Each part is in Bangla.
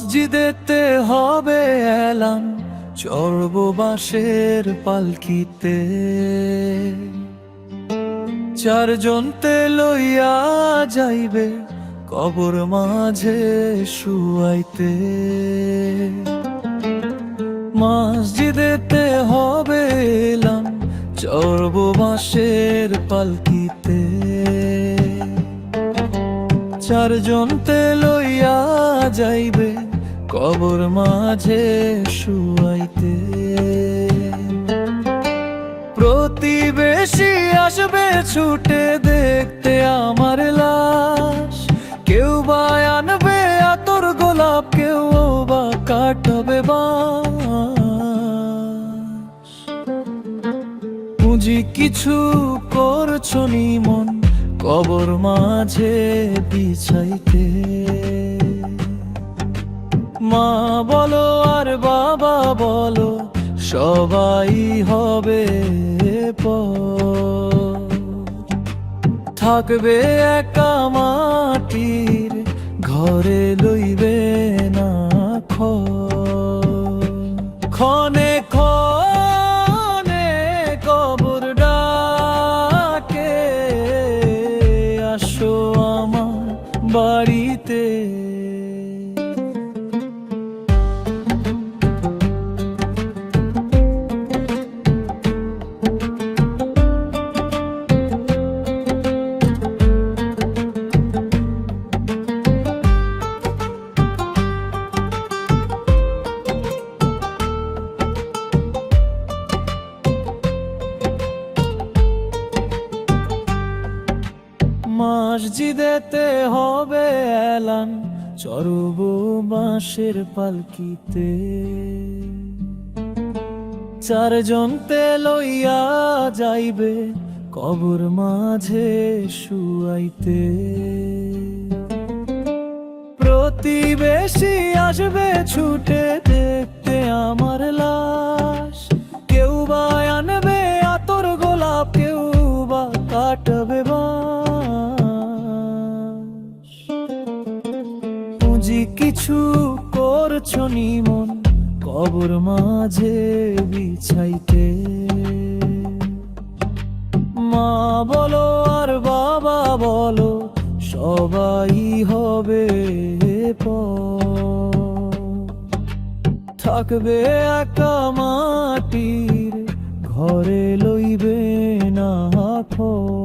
দিতে হবে এলান চর্ব বাঁশের পালকিতে। চারজনতে লইয়া যাইবে কবর মাঝে শুয়াইতে। মসজিদেতে হবে চর্ব বাঁশের পালকিতে। চারজনতে লইয়া যাইবে কবর মাঝে শুয়াইতে। প্রতিবেশী আসবে ছুটে দেখতে আমার লাশ। কেউ বা আনবে আতর গোলাপ, কেউ বা কাটবে বাঁশ। পুঁজি কিছু করছ নি মন কবর মাঝে বিছাইতে মা বলো আর বাবা বলো, সবাই হবে। থাকবে একা মাটির, ঘরে লইবে না খড়। বাড়িতে মসজিদেতে হবে এলান চরব বাঁশের পালকিতে। চারজনতে লইয়া যাইবে কবর মাঝে শুয়াইতে। প্রতিবেশী আসবে ছুটে দেখতে আমার লাশ। কেউ বা আনবে আতর গোলাপ, কেউ বা কাটবে বাঁশ। কিছু করছ নি মন কবর মাঝে বিছাইতে মা বলো আর বাবা বলো, সবাই হবে। থাকবে একা মাটির, ঘরে লইবে না খোঁজ।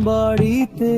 বাড়িতে